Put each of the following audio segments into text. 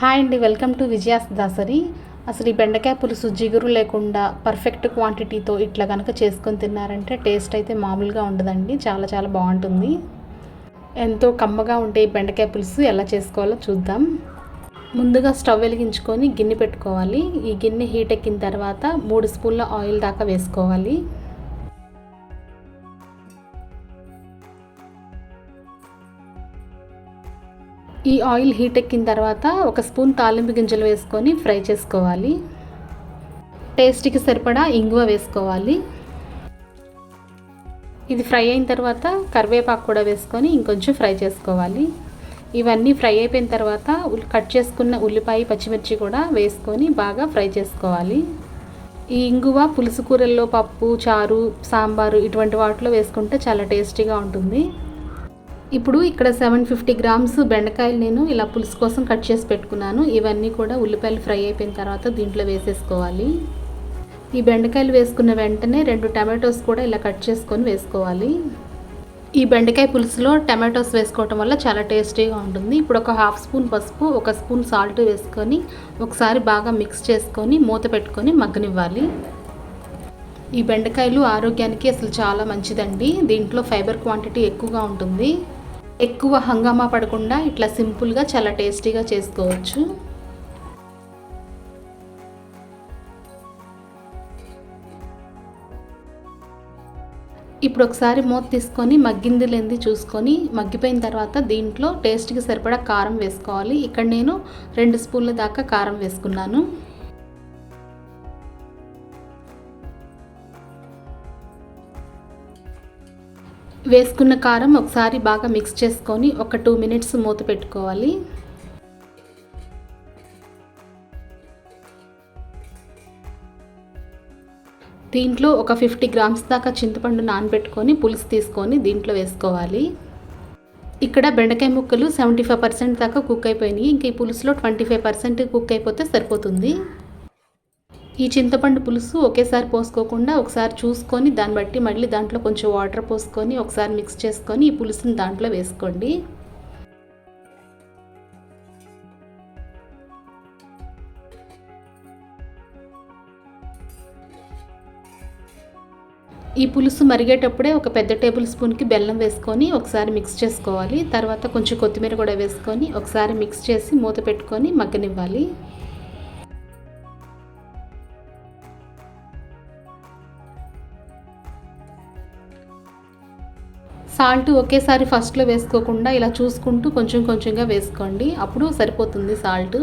Hi అండి welcome to Vijaya's Dasari అసలు ఈ బెండకాయ పులుసు జిగురు లేకుండా పర్ఫెక్ట్ క్వాంటిటీతో ఇట్లా కనుక చేసుకొని తిన్నారంటే టేస్ట్ అయితే మామూలుగా ఉండదండి చాలా చాలా బాగుంటుంది. ఎంతో కమ్మగా ఉంటే ఈ బెండకాయ పులుసు ఎలా చేసుకోవాలో చూద్దాం. ముందుగా స్టవ్ వెలిగించుకొని గిన్నె పెట్టుకోవాలి. ఈ గిన్నె హీట్ ఎక్కిన తర్వాత మూడు స్పూన్ల ఆయిల్ దాకా వేసుకోవాలి. ఈ ఆయిల్ హీట్ ఎక్కిన తర్వాత ఒక స్పూన్ తాలింపు గింజలు వేసుకొని ఫ్రై చేసుకోవాలి. టేస్ట్కి సరిపడా ఇంగువ వేసుకోవాలి. ఇది ఫ్రై అయిన తర్వాత కరివేపాకు కూడా వేసుకొని ఇంకొంచెం ఫ్రై చేసుకోవాలి. ఇవన్నీ ఫ్రై అయిపోయిన తర్వాత కట్ చేసుకున్న ఉల్లిపాయ పచ్చిమిర్చి కూడా వేసుకొని బాగా ఫ్రై చేసుకోవాలి. ఈ ఇంగువ పులుసు కూరల్లో పప్పు చారు సాంబారు ఇటువంటి వాటిలో వేసుకుంటే చాలా టేస్టీగా ఉంటుంది. ఇప్పుడు ఇక్కడ సెవెన్ ఫిఫ్టీ గ్రామ్స్ బెండకాయలు నేను ఇలా పులుసు కోసం కట్ చేసి పెట్టుకున్నాను. ఇవన్నీ కూడా ఉల్లిపాయలు ఫ్రై అయిపోయిన తర్వాత దీంట్లో వేసేసుకోవాలి. ఈ బెండకాయలు వేసుకున్న వెంటనే రెండు టమాటోస్ కూడా ఇలా కట్ చేసుకొని వేసుకోవాలి. ఈ బెండకాయ పులుసులో టమాటోస్ వేసుకోవటం వల్ల చాలా టేస్టీగా ఉంటుంది. ఇప్పుడు ఒక హాఫ్ స్పూన్ పసుపు ఒక స్పూన్ సాల్ట్ వేసుకొని ఒకసారి బాగా మిక్స్ చేసుకొని మూత పెట్టుకొని మగ్గనివ్వాలి. ఈ బెండకాయలు ఆరోగ్యానికి అసలు చాలా మంచిదండి. దీంట్లో ఫైబర్ క్వాంటిటీ ఎక్కువగా ఉంటుంది. ఎక్కువ హంగామా పడకుండా ఇట్లా సింపుల్గా చాలా టేస్టీగా చేసుకోవచ్చు. ఇప్పుడు ఒకసారి మూత తీసుకొని మగ్గింది లేనిది చూసుకొని మగ్గిపోయిన తర్వాత దీంట్లో టేస్ట్కి సరిపడా కారం వేసుకోవాలి. ఇక్కడ నేను రెండు స్పూన్ల దాకా కారం వేసుకున్నాను. వేసుకున్న కారం ఒకసారి బాగా మిక్స్ చేసుకొని ఒక టూ మినిట్స్ మూత పెట్టుకోవాలి. దీంట్లో ఒక ఫిఫ్టీ గ్రామ్స్ దాకా చింతపండు నానబెట్టుకొని పులుసు తీసుకొని దీంట్లో వేసుకోవాలి. ఇక్కడ బెండకాయ ముక్కలు సెవెంటీ ఫైవ్ పర్సెంట్ దాకా కుక్ అయిపోయినాయి. ఇంకా ఈ పులుసులో ట్వంటీ ఫైవ్ పర్సెంట్ కుక్ అయిపోతే సరిపోతుంది. ఈ చింతపండు పులుసు ఒకేసారి పోసుకోకుండా ఒకసారి చూసుకొని దాన్ని బట్టి మళ్ళీ దాంట్లో కొంచెం వాటర్ పోసుకొని ఒకసారి మిక్స్ చేసుకొని ఈ పులుసుని దాంట్లో వేసుకోండి. ఈ పులుసు మరిగేటప్పుడే ఒక పెద్ద టేబుల్ స్పూన్కి బెల్లం వేసుకొని ఒకసారి మిక్స్ చేసుకోవాలి. తర్వాత కొంచెం కొత్తిమీర కూడా వేసుకొని ఒకసారి మిక్స్ చేసి మూత పెట్టుకొని మగ్గనివ్వాలి. సాల్ట్ ఒకేసారి ఫస్ట్లో వేసుకోకుండా ఇలా చూసుకుంటూ కొంచెం కొంచెంగా వేసుకోండి. అప్పుడు సరిపోతుంది సాల్ట్.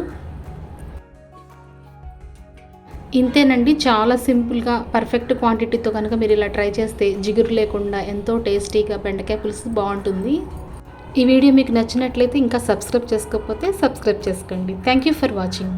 ఇంతేనండి చాలా సింపుల్గా పర్ఫెక్ట్ క్వాంటిటీతో కనుక మీరు ఇలా ట్రై చేస్తే జిగురు లేకుండా ఎంతో టేస్టీగా బెండకాయ పులుసు బాగుంటుంది. ఈ వీడియో మీకు నచ్చినట్లయితే ఇంకా సబ్స్క్రైబ్ చేసుకోకపోతే సబ్స్క్రైబ్ చేసుకోండి. Thank you for watching